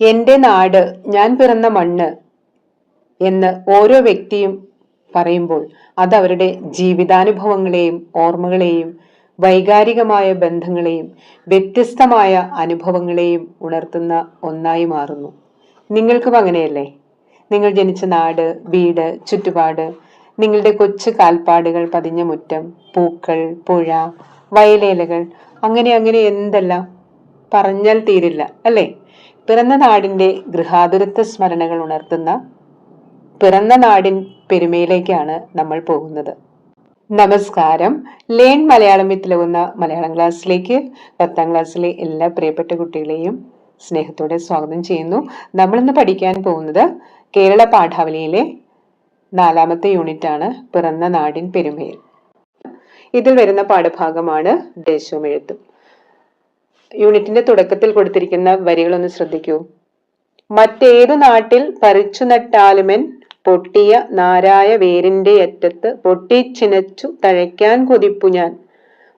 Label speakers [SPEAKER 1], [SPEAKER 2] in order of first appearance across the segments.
[SPEAKER 1] എന്റെ നാട് ഞാൻ പിറന്ന മണ്ണ് എന്ന് ഓരോ വ്യക്തിയും പറയുമ്പോൾ അത് അവരുടെ ജീവിതാനുഭവങ്ങളെയും ഓർമ്മകളെയും വൈകാരികമായ ബന്ധങ്ങളെയും വ്യത്യസ്തമായ അനുഭവങ്ങളെയും ഉണർത്തുന്ന ഒന്നായി മാറുന്നു. നിങ്ങൾക്കും അങ്ങനെയല്ലേ? നിങ്ങൾ ജനിച്ച നാട് വീട് ചുറ്റുപാട് നിങ്ങളുടെ കൊച്ചു കാൽപ്പാടുകൾ പതിഞ്ഞ മുറ്റം പൂക്കൾ പുഴ വയലേലകൾ അങ്ങനെ അങ്ങനെ എന്തെല്ലാം? പറഞ്ഞാൽ തീരില്ല അല്ലേ? പിറന്ന നാടിന്റെ ഗൃഹാതുരത്വ സ്മരണകൾ ഉണർത്തുന്ന പിറന്ന നാടിൻ പെരുമയിലേക്കാണ് നമ്മൾ പോകുന്നത്. നമസ്കാരം. ലേൺ മലയാളം വിത്തിലകുന്ന മലയാളം ക്ലാസ്സിലേക്ക് പത്താം ക്ലാസ്സിലെ എല്ലാ പ്രിയപ്പെട്ട കുട്ടികളെയും സ്നേഹത്തോടെ സ്വാഗതം ചെയ്യുന്നു. നമ്മളിന്ന് പഠിക്കാൻ പോകുന്നത് കേരള പാഠാവലിയിലെ നാലാമത്തെ യൂണിറ്റ് ആണ് പിറന്ന നാടിൻ പെരുമയിൽ. ഇതിൽ വരുന്ന പാഠഭാഗമാണ് ദേശവും എഴുത്തും. യൂണിറ്റിന്റെ തുടക്കത്തിൽ കൊടുത്തിരിക്കുന്ന വരികളൊന്ന് ശ്രദ്ധിക്കൂ. മറ്റേതു നാട്ടിൽ പറിച്ചു നട്ടാലുമെൻ പൊട്ടിയ നാരായ വേരിന്റെ അറ്റത്ത് പൊട്ടിച്ചിനച്ചു തഴയ്ക്കാൻ കൊതിപ്പു ഞാൻ.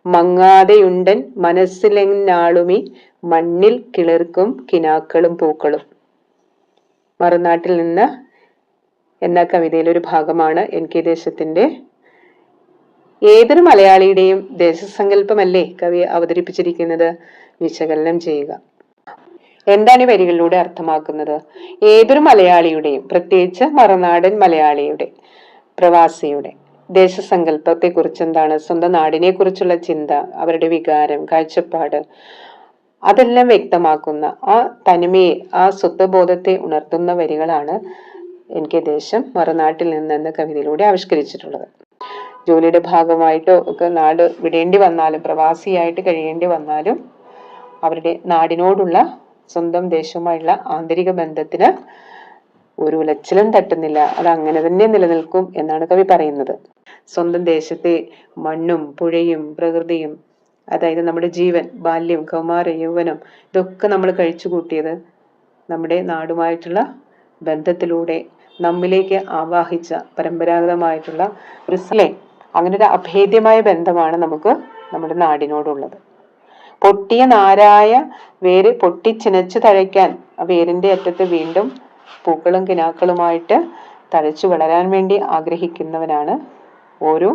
[SPEAKER 1] മങ്ങാതെയുണ്ടൻ മനസ്സിലെന്നാളുമി മണ്ണിൽ കിളിർക്കും കിനാക്കളും പൂക്കളും. മറുനാട്ടിൽ നിന്ന് എന്ന കവിതയിലെ ഒരു ഭാഗമാണ് എൻ കെ ദേശത്തിന്റെ ഏതൊരു മലയാളിയുടെയും ദേശസങ്കല്പമല്ലേ കവി അവതരിപ്പിച്ചിരിക്കുന്നത്? വിശകലനം ചെയ്യുക. എന്താണ് ഈ വരികളിലൂടെ അർത്ഥമാക്കുന്നത്? ഏതൊരു മലയാളിയുടെയും പ്രത്യേകിച്ച് മറുനാടൻ മലയാളിയുടെ പ്രവാസിയുടെ ദേശസങ്കല്പത്തെ കുറിച്ച് എന്താണ്? സ്വന്തം നാടിനെ കുറിച്ചുള്ള ചിന്ത അവരുടെ വികാരം കാഴ്ചപ്പാട് അതെല്ലാം വ്യക്തമാക്കുന്ന ആ തനിമയെ ആ സ്വത്വബോധത്തെ ഉണർത്തുന്ന വരികളാണ് എനിക്ക് ദേശം മറുനാട്ടിൽ നിന്ന് എന്ന കവിതയിലൂടെ ആവിഷ്കരിച്ചിട്ടുള്ളത്. ജോലിയുടെ ഭാഗമായിട്ടോ ഒക്കെ നാട് വിടേണ്ടി വന്നാലും പ്രവാസിയായിട്ട് കഴിയേണ്ടി വന്നാലും അവരുടെ നാടിനോടുള്ള സ്വന്തം ദേശവുമായുള്ള ആന്തരിക ബന്ധത്തിന് ഒരു ഉലച്ചിലും തട്ടുന്നില്ല. അത് അങ്ങനെ തന്നെ നിലനിൽക്കും എന്നാണ് കവി പറയുന്നത്. സ്വന്തം ദേശത്തെ മണ്ണും പുഴയും പ്രകൃതിയും അതായത് നമ്മുടെ ജീവൻ ബാല്യം കൗമാര യൗവനം ഇതൊക്കെ നമ്മൾ കഴിച്ചു കൂട്ടിയത് നമ്മുടെ നാടുമായിട്ടുള്ള ബന്ധത്തിലൂടെ നമ്മിലേക്ക് ആവാഹിച്ച പരമ്പരാഗതമായിട്ടുള്ള ഒരു അങ്ങനെ ഒരു അഭേദ്യമായ ബന്ധമാണ് നമുക്ക് നമ്മുടെ നാടിനോടുള്ളത്. പൊട്ടിയ നാരായ വേര് പൊട്ടിച്ചിനച്ച് തഴയ്ക്കാൻ ആ വേരിന്റെ അറ്റത്ത് വീണ്ടും പൂക്കളും കിനാക്കളുമായിട്ട് തഴച്ചു വളരാൻ വേണ്ടി ആഗ്രഹിക്കുന്നവനാണ് ഓരോ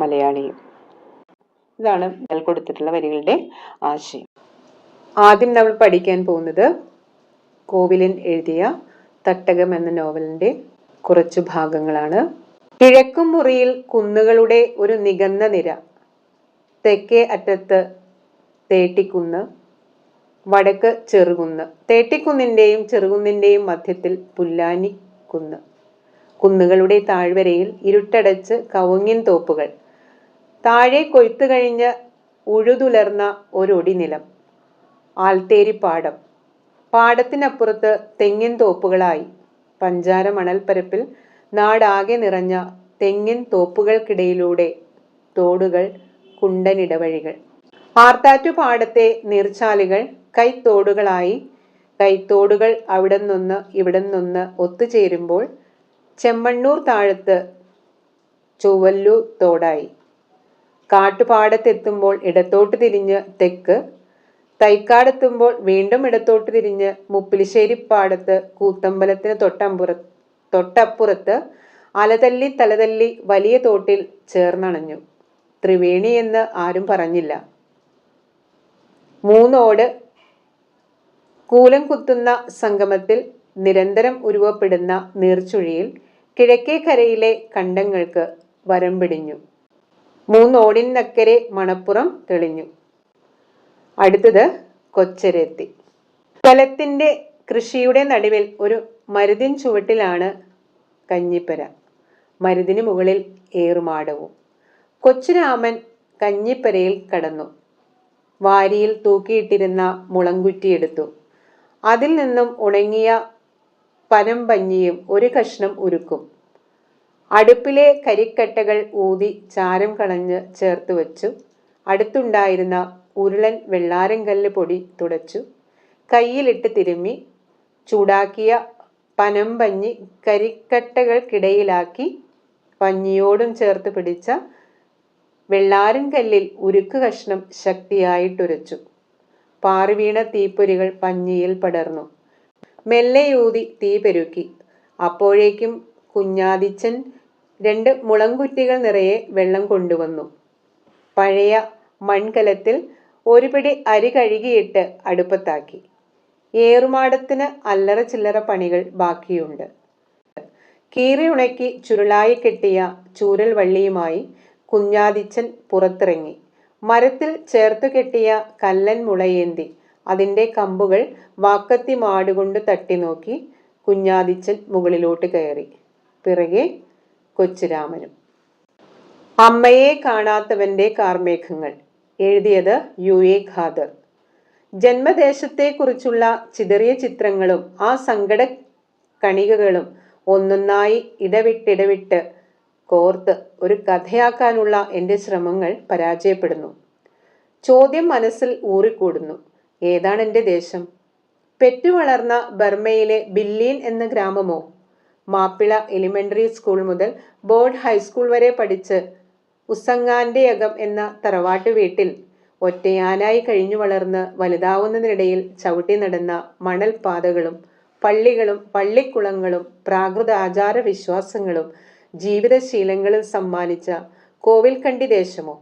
[SPEAKER 1] മലയാളിയും. ഇതാണ് ഇതിൽ കൊടുത്തിട്ടുള്ള വരികളുടെ ആശയം. ആദ്യം നമ്മൾ പഠിക്കാൻ പോകുന്നത് കോവിലൻ എഴുതിയ തട്ടകം എന്ന നോവലിന്റെ കുറച്ച് ഭാഗങ്ങളാണ്. കിഴക്കും മുറിയിൽ കുന്നുകളുടെ ഒരു നികന്ന നിര തെക്കേ അറ്റത്ത് തേട്ടിക്കുന്ന് വടക്ക് ചെറുകുന്ന്. തേട്ടിക്കുന്നിന്റെയും ചെറുകുന്നിന്റെയും മധ്യത്തിൽ പുല്ലാനി കുന്ന് കുന്നുകളുടെ താഴ്വരയിൽ ഇരുട്ടടച്ച് കവുങ്ങിൻ തോപ്പുകൾ. താഴെ കൊയ്ത്തു കഴിഞ്ഞ് ഉഴുതുലർന്ന ഒരൊടി നിലം ആൽത്തേരിപ്പാടം പാടത്തിനപ്പുറത്ത് തെങ്ങിൻ തോപ്പുകളായി. പഞ്ചാര മണൽപ്പരപ്പിൽ നാടാകെ നിറഞ്ഞ തെങ്ങിൻ തോപ്പുകൾക്കിടയിലൂടെ തോടുകൾ കുണ്ടനിടവഴികൾ ആർത്താറ്റു പാടത്തെ നീർച്ചാലുകൾ കൈത്തോടുകളായി. കൈത്തോടുകൾ അവിടെ നിന്ന് ഇവിടെ നിന്ന് ഒത്തുചേരുമ്പോൾ ചെമ്മണ്ണൂർ താഴത്ത് ചുവല്ലു തോടായി. കാട്ടുപാടത്തെത്തുമ്പോൾ ഇടത്തോട്ട് തിരിഞ്ഞ് തെക്ക്. തൈക്കാടെത്തുമ്പോൾ വീണ്ടും ഇടത്തോട്ട് തിരിഞ്ഞ് മുപ്പിലിശ്ശേരി പാടത്ത് കൂത്തമ്പലത്തിന് തൊട്ടമ്പുറ തൊട്ടപ്പുറത്ത് അലതല്ലി തലതല്ലി വലിയ തോട്ടിൽ ചേർന്നണഞ്ഞു. ത്രിവേണി എന്ന് ആരും പറഞ്ഞില്ല. മൂന്നോട് കൂലം കുത്തുന്ന സംഗമത്തിൽ നിരന്തരം ഉരുവപ്പെടുന്ന നീർച്ചുഴിയിൽ കിഴക്കേ കരയിലെ കണ്ടങ്ങൾക്ക് വരം പിടിഞ്ഞു. മണപ്പുറം തെളിഞ്ഞു. അടുത്തത് കൊച്ചരെത്തി. സ്ഥലത്തിന്റെ കൃഷിയുടെ നടുവിൽ ഒരു മരുതിൻ ചുവട്ടിലാണ് കഞ്ഞിപ്പര. മരുതിന് മുകളിൽ ഏറുമാടവും. കൊച്ചുരാമൻ കഞ്ഞിപ്പരയിൽ കടന്നു. വാരിയിൽ തൂക്കിയിട്ടിരുന്ന മുളങ്കുറ്റിയെടുത്തു അതിൽ നിന്നും ഉണങ്ങിയ പനമ്പഞ്ഞിയും ഒരു കഷ്ണം ഉരുക്കും. അടുപ്പിലെ കരിക്കട്ടകൾ ഊതി ചാരം കളഞ്ഞ് ചേർത്ത് വച്ചു. അടുത്തുണ്ടായിരുന്ന ഉരുളൻ വെള്ളാരങ്കല്ല് പൊടി തുടച്ചു. കയ്യിലിട്ട് തിരുമ്മി. ചൂടാക്കിയ പനമ്പഞ്ഞി കരിക്കട്ടകൾക്കിടയിലാക്കി പഞ്ഞിയോടും ചേർത്ത് പിടിച്ച വെള്ളാരൻ കല്ലിൽ ഉരുക്ക് കഷ്ണം ശക്തിയായിട്ടുരച്ചു. പാറിവീണ തീപ്പൊരികൾ പഞ്ഞിയിൽ പടർന്നു. മെല്ലെയൂതി തീ പെരുക്കി. അപ്പോഴേക്കും കുഞ്ഞാദിച്ചൻ രണ്ട് മുളങ്കുറ്റികൾ നിറയെ വെള്ളം കൊണ്ടുവന്നു. പഴയ മൺകലത്തിൽ ഒരു പിടി അരി കഴുകിയിട്ട് അടുപ്പത്താക്കി. ഏറുമാടത്തിന് അല്ലറ ചില്ലറ പണികൾ ബാക്കിയുണ്ട്. കീറി ഉണക്കി ചുരുളായി കെട്ടിയ ചൂരൽ വള്ളിയുമായി കുഞ്ഞാദിച്ചൻ പുറത്തിറങ്ങി. മരത്തിൽ ചേർത്തു കെട്ടിയ കല്ലൻ മുളയേന്തി. അതിന്റെ കമ്പുകൾ വാക്കത്തി മാടുകൊണ്ട് തട്ടി നോക്കി കുഞ്ഞാദിച്ചൻ മുകളിലോട്ട് കയറി. പിറകെ കൊച്ചുരാമനും. അമ്മയെ കാണാത്തവന്റെ കാർമേഘങ്ങൾ. എഴുതിയത് യു എ ഖാദർ. ജന്മദേശത്തെക്കുറിച്ചുള്ള ചിതറിയ ചിത്രങ്ങളും ആ സങ്കട കണികകളും ഒന്നൊന്നായി ഇടവിട്ടിടവിട്ട് കോർത്ത് ഒരു കഥയാക്കാനുള്ള എന്റെ ശ്രമങ്ങൾ പരാജയപ്പെടുന്നു. ചോദ്യം മനസ്സിൽ ഊറിക്കൂടുന്നു. ഏതാണ് എന്റെ ദേശം പെറ്റുവളർന്ന ബർമയിലെ ബില്ലീൻ എന്ന ഗ്രാമമോ? മാപ്പിള എലിമെന്ററി സ്കൂൾ മുതൽ ബോർഡ് ഹൈസ്കൂൾ വരെ പഠിച്ച് ഉസങ്ങാന്റെ അകം എന്ന തറവാട്ട് വീട്ടിൽ ഒറ്റയാനായി കഴിഞ്ഞു വളർന്ന് വലുതാവുന്നതിനിടയിൽ ചവിട്ടി നടന്ന മണൽപാതകളും പള്ളികളും പള്ളിക്കുളങ്ങളും പ്രാകൃത ആചാര വിശ്വാസങ്ങളും ജീവിതശീലങ്ങളും സമ്മാനിച്ച കോവിൽക്കണ്ടി ദേശമോ?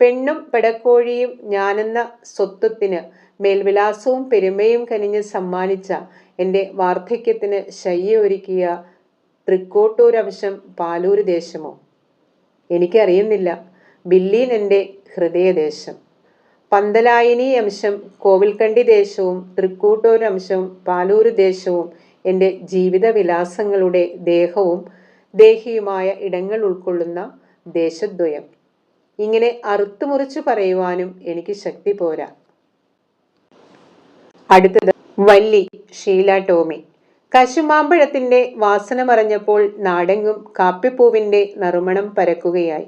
[SPEAKER 1] പെണ്ണും പെടക്കോഴിയും ഞാനെന്ന സ്വത്വത്തിന് മേൽവിലാസവും പെരുമയും കനിഞ്ഞ് സമ്മാനിച്ച എന്റെ വാർദ്ധക്യത്തിന് ശയ്യ ഒരുക്കിയ തൃക്കോട്ടൂരംശം പാലൂര് ദേശമോ? എനിക്കറിയുന്നില്ല. ബില്ലീൻ എന്റെ ഹൃദയദേശം. പന്തലായിനി അംശം കോവിൽക്കണ്ടി ദേശവും തൃക്കൂട്ടൂരംശവും പാലൂര് ദേശവും എന്റെ ജീവിതവിലാസങ്ങളുടെ ദേഹവും ദേഹിയുമായ ഇടങ്ങൾ ഉൾക്കൊള്ളുന്ന ദേശദ്വയം. ഇങ്ങനെ അറുത്തുമുറിച്ചു പറയുവാനും എനിക്ക് ശക്തി പോരാ. അടുത്തത് വല്ലി ഷീല ടോമി. കശുമാമ്പഴത്തിന്റെ വാസന മറഞ്ഞപ്പോൾ നാടെങ്ങും കാപ്പിപ്പൂവിന്റെ നറുമണം പരക്കുകയായി.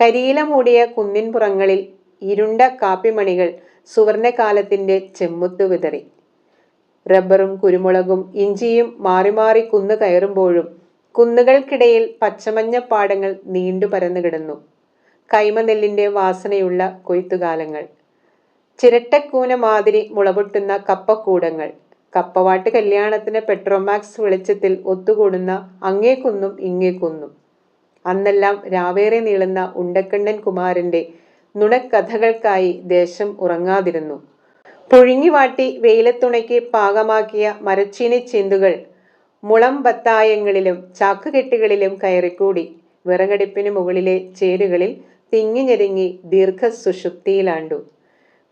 [SPEAKER 1] കരിയില മൂടിയ കുന്നിൻപുറങ്ങളിൽ ഇരുണ്ട കാപ്പിമണികൾ സുവർണകാലത്തിന്റെ ചെമ്മുത്തു വിതറി. റബ്ബറും കുരുമുളകും ഇഞ്ചിയും മാറി മാറി കുന്നു കയറുമ്പോഴും കുന്നുകൾക്കിടയിൽ പച്ചമഞ്ഞ പാടങ്ങൾ നീണ്ടു പരന്നു കിടന്നു. കൈമനെല്ലിന്റെ വാസനയുള്ള കൊയ്ത്തുകാലങ്ങൾ. ചിരട്ടക്കൂന മാതിരി മുളപൊട്ടുന്ന കപ്പക്കൂടങ്ങൾ. കപ്പവാട്ട് കല്യാണത്തിന് പെട്രോമാക്സ് വെളിച്ചത്തിൽ ഒത്തുകൂടുന്ന അങ്ങേക്കുന്നും ഇങ്ങേക്കുന്നും അന്നെല്ലാം രാവേറെ നീളുന്ന ഉണ്ടക്കണ്ണൻ കുമാരന്റെ നുണക്കഥകൾക്കായി ദേശം ഉറങ്ങാതിരുന്നു. പുഴുങ്ങിവാട്ടി വെയിലത്തുണയ്ക്ക് പാകമാക്കിയ മരച്ചീനി ചിന്തുകൾ മുളം ബത്തായങ്ങളിലും ചാക്കുകെട്ടുകളിലും കയറിക്കൂടി. വിറകടുപ്പിന് മുകളിലെ ചേരുകളിൽ തിങ്ങി ഞെരുങ്ങി ദീർഘസുഷുപ്തിയിലാണ്ടു.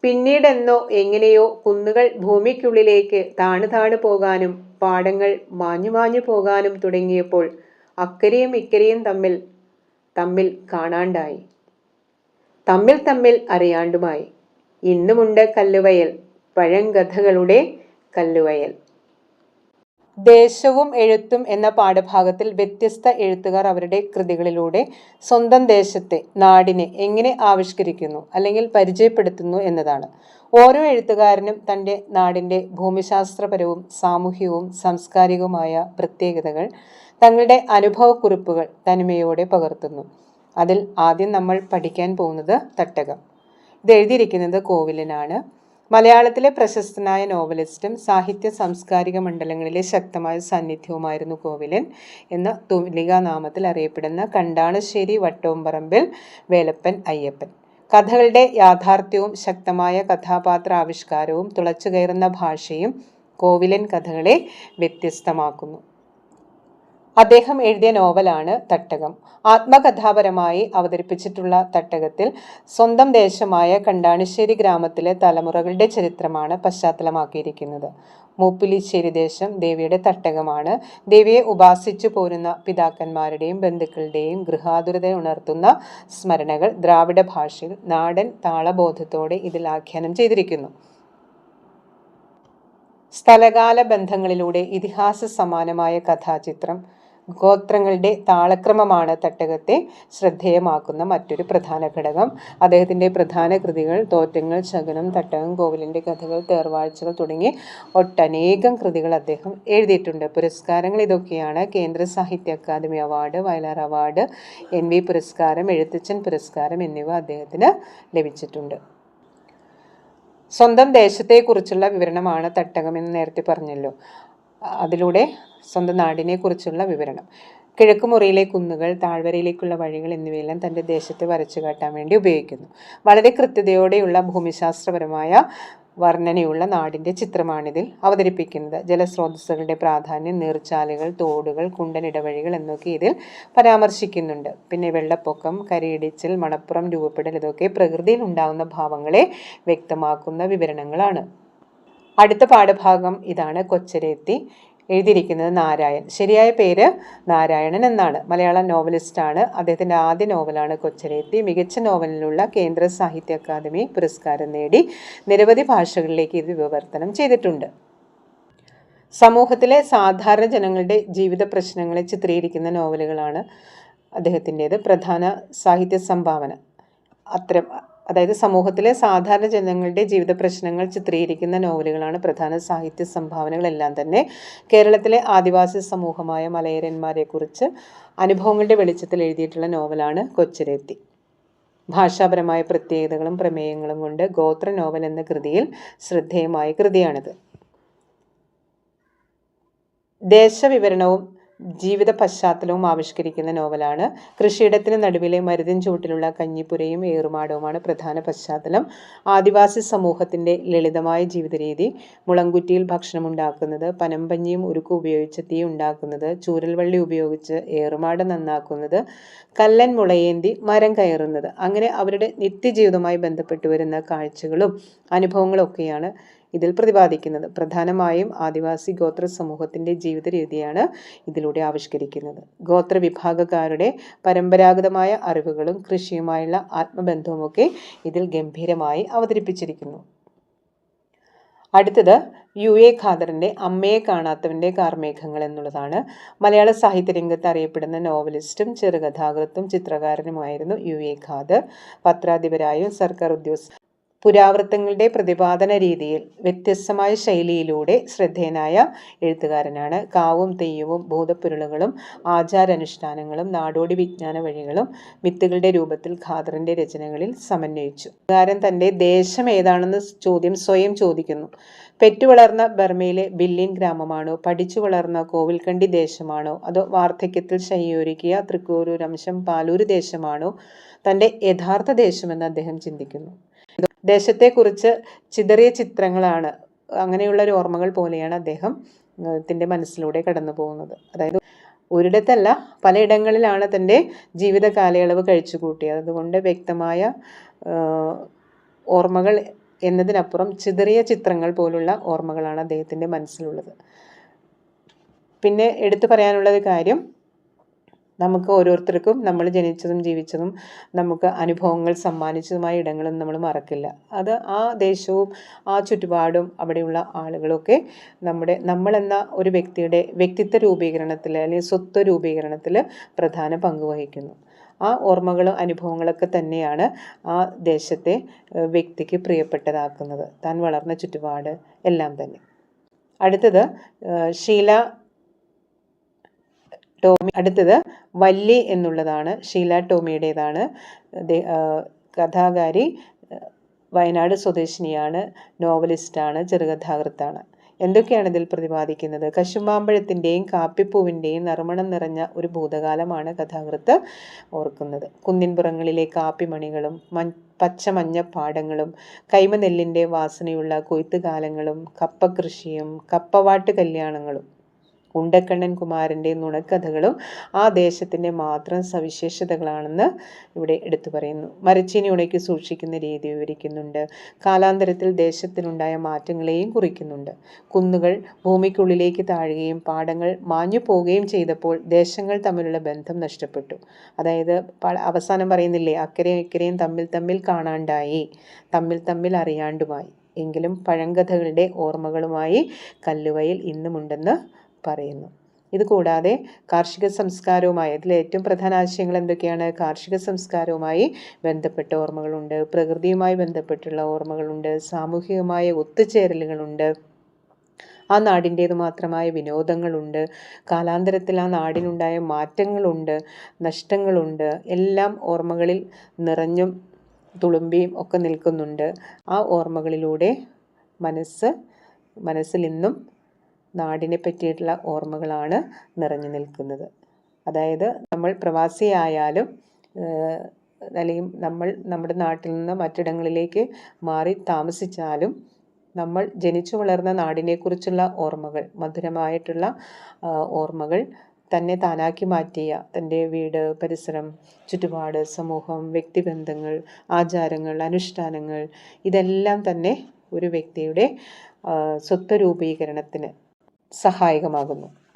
[SPEAKER 1] പിന്നീടെന്നോ എങ്ങനെയോ കുന്നുകൾ ഭൂമിക്കുള്ളിലേക്ക് താണു താണു പോകാനും പാടങ്ങൾ മാഞ്ഞു മാഞ്ഞു പോകാനും തുടങ്ങിയപ്പോൾ അക്കരയും ഇക്കരയും തമ്മിൽ തമ്മിൽ കാണാണ്ടായി. തമ്മിൽ തമ്മിൽ അറിയാണ്ടുമായി. ഇന്നുമുണ്ട് കല്ലുവയൽ പഴങ്കഥകളുടെ കല്ലുവയൽ. ദേശവും എഴുത്തും എന്ന പാഠഭാഗത്തിൽ വ്യത്യസ്ത എഴുത്തുകാർ അവരുടെ കൃതികളിലൂടെ സ്വന്തം ദേശത്തെ നാടിനെ എങ്ങനെ ആവിഷ്കരിക്കുന്നു അല്ലെങ്കിൽ പരിചയപ്പെടുത്തുന്നു എന്നതാണ്. ഓരോ എഴുത്തുകാരനും തന്റെ നാടിന്റെ ഭൂമിശാസ്ത്രപരവും സാമൂഹികവും സാംസ്കാരികവുമായ പ്രത്യേകതകൾ തങ്ങളുടെ അനുഭവക്കുറിപ്പുകൾ തനിമയോടെ പകർത്തുന്നു. അതിൽ ആദ്യം നമ്മൾ പഠിക്കാൻ പോകുന്നത് തട്ടകം. ഇത് എഴുതിയിരിക്കുന്നത് കോവിലിനാണ്. മലയാളത്തിലെ പ്രശസ്തനായ നോവലിസ്റ്റും സാഹിത്യ സാംസ്കാരിക മണ്ഡലങ്ങളിലെ ശക്തമായ സാന്നിധ്യവുമായിരുന്നു കോവിലൻ എന്ന തുലിക നാമത്തിൽ അറിയപ്പെടുന്ന കണ്ടാണശ്ശേരി വട്ടോമ്പറമ്പിൽ വേലപ്പൻ അയ്യപ്പൻ. കഥകളുടെ യാഥാർത്ഥ്യവും ശക്തമായ കഥാപാത്ര ആവിഷ്കാരവും തുളച്ചുകയറുന്ന ഭാഷയും കോവിലൻ കഥകളെ വ്യത്യസ്തമാക്കുന്നു. അദ്ദേഹം എഴുതിയ നോവലാണ് തട്ടകം. ആത്മകഥാപരമായി അവതരിപ്പിച്ചിട്ടുള്ള തട്ടകത്തിൽ സ്വന്തം ദേശമായ കണ്ടാണിശ്ശേരി ഗ്രാമത്തിലെ തലമുറകളുടെ ചരിത്രമാണ് പശ്ചാത്തലമാക്കിയിരിക്കുന്നത്. മൂപ്പിലിശ്ശേരി ദേശം ദേവിയുടെ തട്ടകമാണ്. ദേവിയെ ഉപാസിച്ചു പോരുന്ന പിതാക്കന്മാരുടെയും ബന്ധുക്കളുടെയും ഗൃഹാതുരത ഉണർത്തുന്ന സ്മരണകൾ ദ്രാവിഡ ഭാഷയിൽ നാടൻ താളബോധത്തോടെ ഇതിൽ ആഖ്യാനം ചെയ്തിരിക്കുന്നു. സ്ഥലകാല ബന്ധങ്ങളിലൂടെ ഇതിഹാസ സമാനമായ കഥാചിത്രം ഗോത്രങ്ങളുടെ താളക്രമമാണ് തട്ടകത്തെ ശ്രദ്ധേയമാക്കുന്ന മറ്റൊരു പ്രധാന ഘടകം. അദ്ദേഹത്തിന്റെ പ്രധാന കൃതികൾ തോറ്റങ്ങൾ ശകുനം തട്ടകം കോവിലിന്റെ കഥകൾ തേർവാഴ്ചകൾ തുടങ്ങി ഒട്ടനേകം കൃതികൾ അദ്ദേഹം എഴുതിയിട്ടുണ്ട്. പുരസ്കാരങ്ങൾ ഇതൊക്കെയാണ് Kendra Sahitya Akademi award Vayalar award N V പുരസ്കാരം എഴുത്തച്ഛൻ പുരസ്കാരം എന്നിവ അദ്ദേഹത്തിന് ലഭിച്ചിട്ടുണ്ട്. സ്വന്തം ദേശത്തെക്കുറിച്ചുള്ള വിവരണമാണ് തട്ടകം എന്ന് നേരത്തെ പറഞ്ഞല്ലോ. അതിലൂടെ സ്വന്തം നാടിനെക്കുറിച്ചുള്ള വിവരണം. കിഴക്കുമുറിയിലെ കുന്നുകൾ താഴ്വരയിലേക്കുള്ള വഴികൾ എന്നിവയെല്ലാം തന്റെ ദേശത്തെ വരച്ചു കാട്ടാൻ വേണ്ടി ഉപയോഗിക്കുന്നു. വളരെ കൃത്യതയോടെയുള്ള ഭൂമിശാസ്ത്രപരമായ വർണനയുള്ള നാടിന്റെ ചിത്രമാണിതിൽ അവതരിപ്പിക്കുന്നത്. ജലസ്രോതസ്സുകളുടെ പ്രാധാന്യം നീർച്ചാലുകൾ തോടുകൾ കുണ്ടൻ ഇടവഴികൾ എന്നൊക്കെ ഇതിൽ പരാമർശിക്കുന്നുണ്ട്. പിന്നെ വെള്ളപ്പൊക്കം കരിയിടിച്ചിൽ മണപ്പുറം രൂപപ്പെടൽ ഇതൊക്കെ പ്രകൃതിയിൽ ഉണ്ടാകുന്ന ഭാവങ്ങളെ വ്യക്തമാക്കുന്ന വിവരണങ്ങളാണ്. അടുത്ത പാഠഭാഗം ഇതാണ് കൊച്ചരേത്തി. എഴുതിയിരിക്കുന്നത് നാരായൺ. ശരിയായ പേര് നാരായണൻ എന്നാണ്. മലയാള നോവലിസ്റ്റാണ് അദ്ദേഹത്തിന്റെ ആദ്യ നോവലാണ് കൊച്ചരേത്തി. മികച്ച നോവലിനുള്ള കേന്ദ്ര സാഹിത്യ അക്കാദമി പുരസ്കാരം നേടി നിരവധി ഭാഷകളിലേക്ക് ഇത് വിവർത്തനം ചെയ്തിട്ടുണ്ട്. സമൂഹത്തിലെ സാധാരണ ജനങ്ങളുടെ ജീവിത പ്രശ്നങ്ങളെ ചിത്രീകരിക്കുന്ന നോവലുകളാണ് അദ്ദേഹത്തിന്റേത്. പ്രധാന സാഹിത്യ സംഭാവന. അത്തരം അതായത് സമൂഹത്തിലെ സാധാരണ ജനങ്ങളുടെ ജീവിത പ്രശ്നങ്ങൾ ചിത്രീകരിക്കുന്ന നോവലുകളാണ് പ്രധാന സാഹിത്യ സംഭാവനകളെല്ലാം തന്നെ. കേരളത്തിലെ ആദിവാസി സമൂഹമായ മലയരന്മാരെക്കുറിച്ച് അനുഭവങ്ങളുടെ വെളിച്ചത്തിൽ എഴുതിയിട്ടുള്ള നോവലാണ് കൊച്ചരേത്തി. ഭാഷാപരമായ പ്രത്യേകതകളും പ്രമേയങ്ങളും കൊണ്ട് ഗോത്ര നോവൽ എന്ന കൃതിയിൽ ശ്രദ്ധേയമായ കൃതിയാണിത്. ദേശവിവരണവും ജീവിത പശ്ചാത്തലവും ആവിഷ്കരിക്കുന്ന നോവലാണ്. കൃഷിയിടത്തിന് നടുവിലെ മരുതിൻ ചുവട്ടിലുള്ള കഞ്ഞിപ്പുരയും ഏറുമാടവുമാണ് പ്രധാന പശ്ചാത്തലം. ആദിവാസി സമൂഹത്തിന്റെ ലളിതമായ ജീവിതരീതി മുളങ്കുറ്റിയിൽ ഭക്ഷണം ഉണ്ടാക്കുന്നത് പനമ്പഞ്ഞിയും ഉരുക്കും ഉപയോഗിച്ച് തീ ഉണ്ടാക്കുന്നത് ചൂരൽവള്ളി ഉപയോഗിച്ച് ഏറുമാട് നന്നാക്കുന്നത് കല്ലൻ മുളയേന്തി മരം കയറുന്നത് അങ്ങനെ അവരുടെ നിത്യജീവിതവുമായി ബന്ധപ്പെട്ടു വരുന്ന കാഴ്ചകളും അനുഭവങ്ങളും ഒക്കെയാണ് ഇതിൽ പ്രതിപാദിക്കുന്നത്. പ്രധാനമായും ആദിവാസി ഗോത്ര സമൂഹത്തിന്റെ ജീവിത രീതിയാണ് ഇതിലൂടെ ആവിഷ്കരിക്കുന്നത്. ഗോത്ര വിഭാഗക്കാരുടെ പരമ്പരാഗതമായ അറിവുകളും കൃഷിയുമായുള്ള ആത്മബന്ധവുമൊക്കെ ഇതിൽ ഗംഭീരമായി അവതരിപ്പിച്ചിരിക്കുന്നു. അടുത്തത് യു എ ഖാദറിന്റെ അമ്മയെ കാണാത്തവന്റെ കാർമേഘങ്ങൾ എന്നുള്ളതാണ്. മലയാള സാഹിത്യ രംഗത്ത് അറിയപ്പെടുന്ന നോവലിസ്റ്റും ചെറുകഥാകൃത്തും ചിത്രകാരനുമായിരുന്നു യു എ ഖാദർ. പത്രാധിപരായും സർക്കാർ ഉദ്യോഗസ്ഥ പുരാവൃത്തങ്ങളുടെ പ്രതിപാദന രീതിയിൽ വ്യത്യസ്തമായ ശൈലിയിലൂടെ ശ്രദ്ധേയനായ എഴുത്തുകാരനാണ്. കാവും തെയ്യവും ഭൂതപ്പൊരുളുകളും ആചാരാനുഷ്ഠാനങ്ങളും നാടോടി വിജ്ഞാന വഴികളും മിത്തുകളുടെ രൂപത്തിൽ ഖാദറിന്റെ രചനകളിൽ സമന്വയിച്ചു. കാരൻ തന്റെ ദേശം ഏതാണെന്ന് ചോദ്യം സ്വയം ചോദിക്കുന്നു. പെറ്റുവളർന്ന ബർമയിലെ ബില്ലിൻ ഗ്രാമമാണോ? പഠിച്ചു വളർന്ന കോവിൽക്കണ്ടി ദേശമാണോ? അതോ വാർദ്ധക്യത്തിൽ ശയ്യൊരുക്കിയ തൃക്കൂരൂരംശം പാലൂര് ദേശമാണോ? തന്റെ യഥാർത്ഥ ദേശമെന്ന് അദ്ദേഹം ചിന്തിക്കുന്നു. ദേശത്തെക്കുറിച്ച് ചിതറിയ ചിത്രങ്ങളാണ്. അങ്ങനെയുള്ള ഒരു ഓർമ്മകൾ പോലെയാണ് അദ്ദേഹം ത്തിന്റെ മനസ്സിലൂടെ കടന്നു പോകുന്നത് അതായത് ഒരിടത്തല്ല പലയിടങ്ങളിലാണ് തന്റെ ജീവിത കാലയളവ് കഴിച്ചു കൂട്ടിയത് അതുകൊണ്ട് വ്യക്തമായ ഓർമ്മകൾ എന്നതിനപ്പുറം ചിതറിയ ചിത്രങ്ങൾ പോലുള്ള ഓർമ്മകളാണ് അദ്ദേഹത്തിന്റെ മനസ്സിലുള്ളത്. പിന്നെ എടുത്തു പറയാനുള്ളത് കാര്യം നമുക്ക് ഓരോരുത്തർക്കും നമ്മൾ ജനിച്ചതും ജീവിച്ചതും നമുക്ക് അനുഭവങ്ങൾ സമ്മാനിച്ചതുമായ ഇടങ്ങളും നമ്മൾ മറക്കില്ല. അത് ആ ദേശവും ആ ചുറ്റുപാടും അവിടെയുള്ള ആളുകളൊക്കെ നമ്മുടെ നമ്മളെന്ന ഒരു വ്യക്തിയുടെ വ്യക്തിത്വ രൂപീകരണത്തിൽ അല്ലെങ്കിൽ സ്വത്വ രൂപീകരണത്തിൽ പ്രധാന പങ്ക് വഹിക്കുന്നു. ആ ഓർമ്മകളും അനുഭവങ്ങളൊക്കെ തന്നെയാണ് ആ ദേശത്തെ വ്യക്തിക്ക് പ്രിയപ്പെട്ടതാക്കുന്നത്. താൻ വളർന്ന ചുറ്റുപാട് എല്ലാം തന്നെ. അടുത്തത് ഷീല ടോമി അടുത്തത് വല്ലി എന്നുള്ളതാണ്. ഷീല ടോമിയുടേതാണ്. കഥാകാരി വയനാട് സ്വദേശിനിയാണ് നോവലിസ്റ്റാണ് ചെറുകഥാകൃത്താണ്. എന്തൊക്കെയാണ് ഇതിൽ പ്രതിപാദിക്കുന്നത്? കശുമാമ്പഴത്തിന്റെയും കാപ്പിപ്പൂവിന്റെയും നറുമണം നിറഞ്ഞ ഒരു ഭൂതകാലമാണ് കഥാകൃത്ത് ഓർക്കുന്നത്. കുന്നിൻപുറങ്ങളിലെ കാപ്പിമണികളും മൺ പച്ച പാടങ്ങളും കൈമനെല്ലിന്റെ വാസനയുള്ള കൊയ്ത്തുകാലങ്ങളും കപ്പകൃഷിയും കപ്പവാട്ട് കല്യാണങ്ങളും ഉണ്ടക്കണ്ണൻ കുമാരന്റെ നുണക്കഥകളും ആ ദേശത്തിന്റെ മാത്രം സവിശേഷതകളാണെന്ന് ഇവിടെ എടുത്തു പറയുന്നു. മരച്ചീനി ഉണക്കി സൂക്ഷിക്കുന്ന രീതി വിവരിക്കുന്നുണ്ട്. കാലാന്തരത്തിൽ ദേശത്തിനുണ്ടായ മാറ്റങ്ങളെയും കുറിക്കുന്നുണ്ട്. കുന്നുകൾ ഭൂമിക്കുള്ളിലേക്ക് താഴുകയും പാടങ്ങൾ മാഞ്ഞു പോവുകയും ചെയ്തപ്പോൾ ദേശങ്ങൾ തമ്മിലുള്ള ബന്ധം നഷ്ടപ്പെട്ടു. അതായത് അവസാനം പറയുന്നില്ലേ അക്കരയും ഇക്കരയും തമ്മിൽ തമ്മിൽ കാണാണ്ടായി തമ്മിൽ തമ്മിൽ അറിയാണ്ടുമായി. എങ്കിലും പഴങ്കഥകളുടെ ഓർമ്മകളുമായി കല്ലുവയിൽ ഇന്നുമുണ്ടെന്ന് പറയുന്നു. ഇത് കൂടാതെ കാർഷിക സംസ്കാരവുമായി അതിലെ ഏറ്റവും പ്രധാന ആശയങ്ങൾ എന്തൊക്കെയാണ്? കാർഷിക സംസ്കാരവുമായി ബന്ധപ്പെട്ട ഓർമ്മകളുണ്ട്. പ്രകൃതിയുമായി ബന്ധപ്പെട്ടുള്ള ഓർമ്മകളുണ്ട്. സാമൂഹികമായ ഒത്തുചേരലുകളുണ്ട്. ആ നാടിന്റേത് മാത്രമായ വിനോദങ്ങളുണ്ട്. കാലാന്തരത്തിൽ ആ നാടിനുണ്ടായ മാറ്റങ്ങളുണ്ട്. നഷ്ടങ്ങളുണ്ട്. എല്ലാം ഓർമ്മകളിൽ നിറഞ്ഞും തുളുമ്പിയും ഒക്കെ നിൽക്കുന്നുണ്ട്. ആ ഓർമ്മകളിലൂടെ മനസ്സ് മനസ്സിൽ ഇന്നും നാടിനെ പറ്റിയിട്ടുള്ള ഓർമ്മകളാണ് നിറഞ്ഞു നിൽക്കുന്നത്. അതായത് നമ്മൾ പ്രവാസിയായാലും അല്ലെങ്കിൽ നമ്മൾ നമ്മുടെ നാട്ടിൽ നിന്ന് മറ്റിടങ്ങളിലേക്ക് മാറി താമസിച്ചാലും നമ്മൾ ജനിച്ചു വളർന്ന നാടിനെക്കുറിച്ചുള്ള ഓർമ്മകൾ മധുരമായിട്ടുള്ള ഓർമ്മകൾ തന്നെ താനാക്കി മാറ്റിയ തന്റെ വീട് പരിസരം ചുറ്റുപാട് സമൂഹം വ്യക്തിബന്ധങ്ങൾ ആചാരങ്ങൾ അനുഷ്ഠാനങ്ങൾ ഇതെല്ലാം തന്നെ ഒരു വ്യക്തിയുടെ സ്വത്വ രൂപീകരണത്തിന് സഹായകമാകുന്നു.